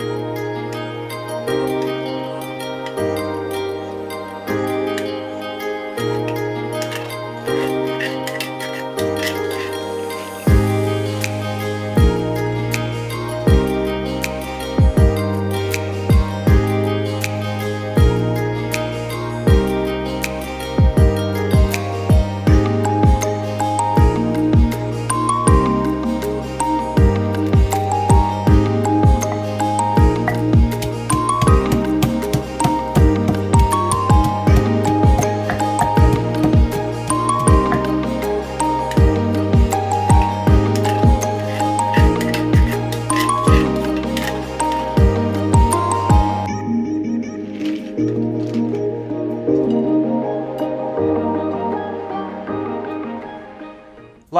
Bye.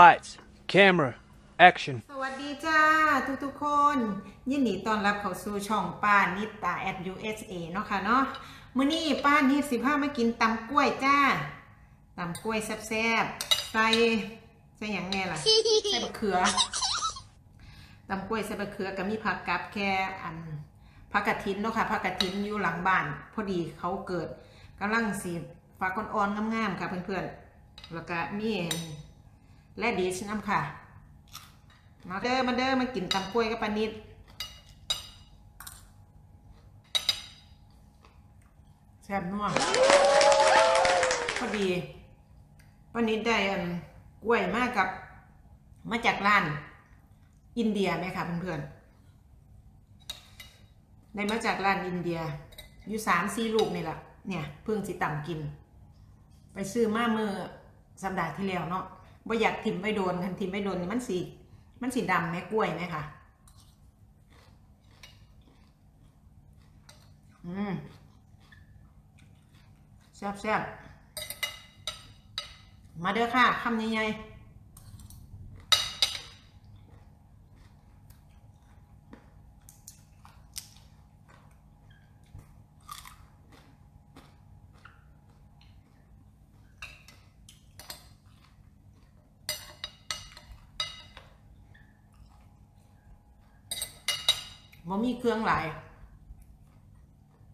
Lights, camera, action. สวัสดีจ้าทุกทุกๆคน ยินดีต้อนรับเข้าสู่ช่องป้านิตา at USA เนาะค่ะเนาะมื้อนี้ป้านิตสิพามากินตำกล้วยจ้าตำกล้วยแซ่บๆ ใส่ใส่หยังแน่ล่ะ ใส่บะเขือตำกล้วยใส่บะเขือก็มีผักกับแค่อันผักกระถินเนาะค่ะผักกระถินอยู่หลังบ้าน พอดีเขาเกิดกำลังสีฝากอ่อนๆงามๆค่ะเพื่อนๆแล้วก็มี และดีชน้ำค่ะ มาเด้อมาเด้อมากินตำกล้วยกับปานิดแซ่บนัวพอดีปานิดได้อันกล้วยมากับ มาจากร้าน อินเดียไหมคะเพื่อนๆได้มาจากร้านอินเดีย อยู่สามสี่ลูกนี่แหละเนี่ยเพิ่งสิต่ำกิน ไปซื้อมาเมื่อสัปดาห์ที่แล้วเนาะ บ่อยากทิมไปโดนคันทิมไปโดนนี่มันสีมันสีดำไหมกล้วยไหมคะอืมแซ่บแซ่บมาเด้อค่ะคำใหญ่ๆ บ่มีเครื่องหลาย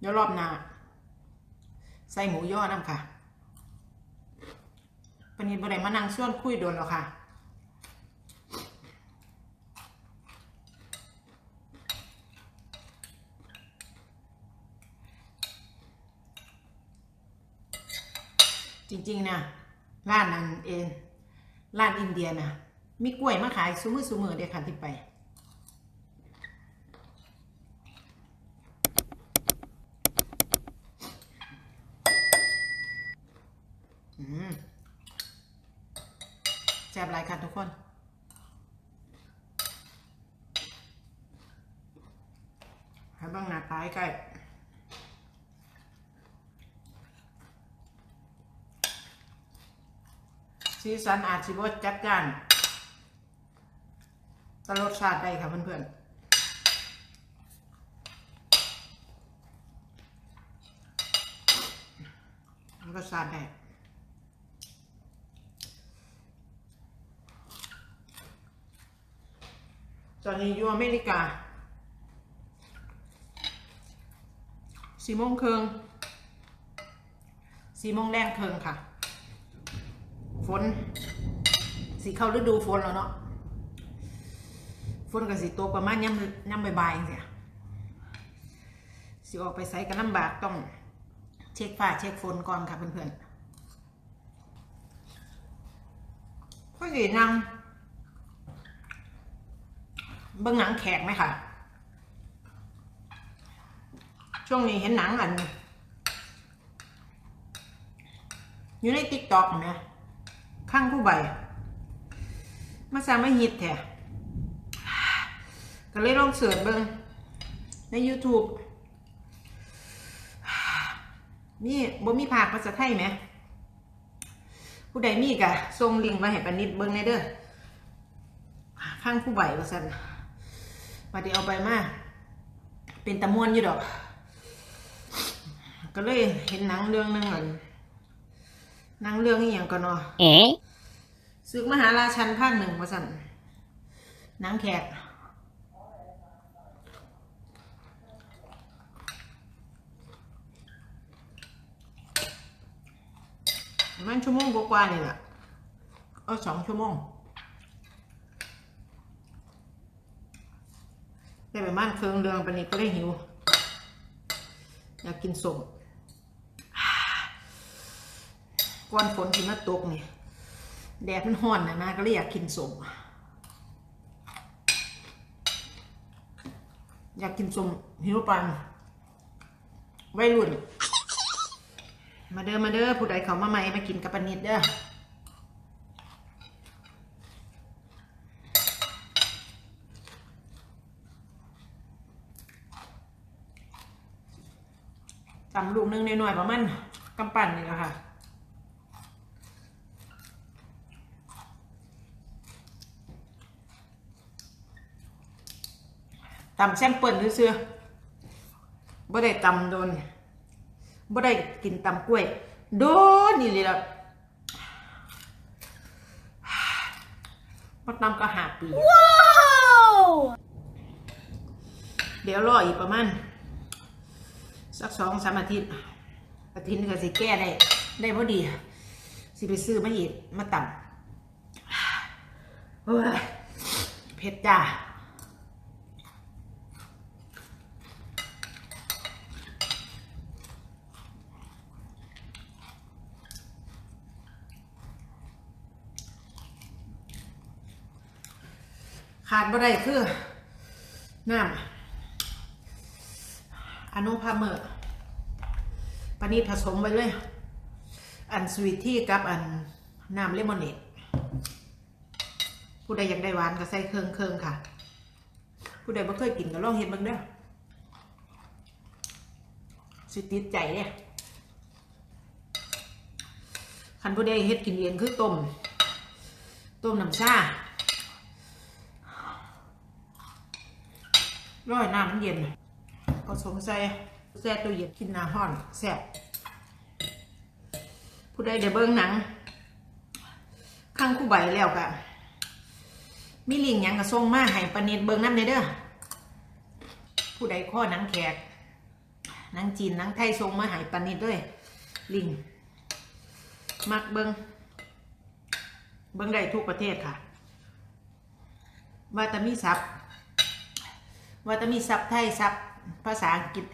เดี๋ยวรอบหน้าใส่หมูย่อน้ำค่ะปนนี้บ่ได้มานั่งส่วนคุยโดนแล้วค่ะจริงๆนะร้านนั้นเองร้านอินเดียนะมีกล้วยมาขายซุมือซุมือเดียวค่ะที่ไป แซ่บหลายค่ะทุกคนให้บ้างหน้าตายใกล้สีสันอาจสิบจัดจ้านแตรสชาติได้ค่ะเพื่อนๆรสชาติได้ ตอนนี้อยู่อเมริกาสี่โมงครึ่งสี่โมงแรงครึ่งค่ะ ฝนสีเข้าฤดูฝนแล้วเนาะฝนกับสีตกประมาณย่ำย่ำบ่ายๆเนี่ยสิออกไปใส่กันลำบากต้องเช็คฟ้าเช็คฝนก่อนค่ะเพื่อนๆพ่อหยีนาง เบิ่งหนังแขกไหมค่ะ ช่วงนี้เห็นหนังอัน อยู่ในติ๊กต็อกไหมข้างผู้ใบ มาสร้างมาฮิตแท้ก็เลยลองเสิร์ชเบิ่งใน YouTube นี่บ่มีภาคภาษาไทยไหม ผู้ใดมีกะส่งลิงมาให้ปนิดเบิ่งในเด้อข้างผู้ใบว่าซั่น ปฏิอเอาไปมาเป็นตะมวนอยู่ดอก ก็เลยเห็นหนังเรื่องนึงเอะหนังเรื่องนี้อย่างก็นอเอ๋ศึกมหาราชันภาคหนึ่งมาสั่นหนังแขกมันชั่วโมงกว่านี่แหละเออสองชั่วโมง ได้ไปบ้านเคืองเรืองปนี่ก็ได้หิว อยากกินสมก่อนฝนที่มาตกนี่แดดมันห้อนนะนะก็เลยอยากกินสมอยากกินสมหิวปันวัยรุ่น มาเด้อมาเด้อผู้ใดเขามาใหม่มากินกับปนิดเด้อ ตำลูกหนึงหน่อยๆประมาณกำปั่นนี่แหละค่ะตำแซมเปิลซื่อๆบ่ได้ตำโดนบ่ได้กินตำกล้วย โดนนี่เลยล่ะมาตำก็หาปี เดี๋ยวรออีกประมาณ สักสองสามอาทิตย์อาทิตย์นึงก็สิแก้ได้ได้พอดี สิไปซื้อมาอีกมาตำโอ้ยเผ็ดจ้าขาดบ่ได้คือน้ำ อนุพาเมอร์ปานี้ผสมไว้เลย อันสวีทที่กับอันน้ำเลมอนเนดผู้ใดยากได้หวานก็ใส่เครื่องเครื่องค่ะ ผู้ใดบ่เคยกินก็ลองเห็นบ้างเด้อสิติดใจเนี่ยคันผู้ใดเฮ็ดกินเองคือต้มต้มน้ำชาร้อยน้ำมันเย็น ผสมใส่แซ่ตัวเย็นกินน้ำห้อนแซ่บผู้ใดเดี๋ยวเบิ้งหนัง ข้างคู่ใบแล้วกะมีลิงยังกระส่งมาให้ปนิดเบิ้งน้ำเนเด้อผู้ใดข้อหนังแขกหนังจีนหนังไทยส่งมาให้ปนิดด้วย ลิง มักเบิ้งเบิ้งได้ทุกประเทศค่ะว่าแต่มีซับว่าจะมีซับไทยซับ ภาษาอังกฤษ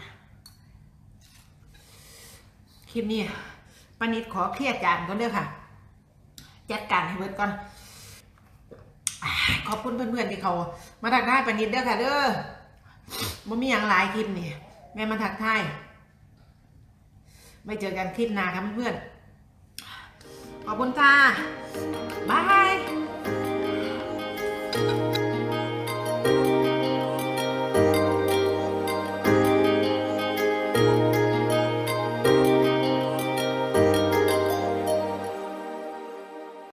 คลิปนี้ปนิดขอเคลียร์จานก่อนเด้อค่ะ จัดการให้เบิดก่อน ขอบคุณเพื่อนๆที่เขา มาทักทายปนิดเด้อค่ะเด้อมันมีอย่างหลายคลิปนี่ แม่มาทักทายไม่เจอกันคลิปหน้าครับเพื่อนๆขอบคุณค่ะบาย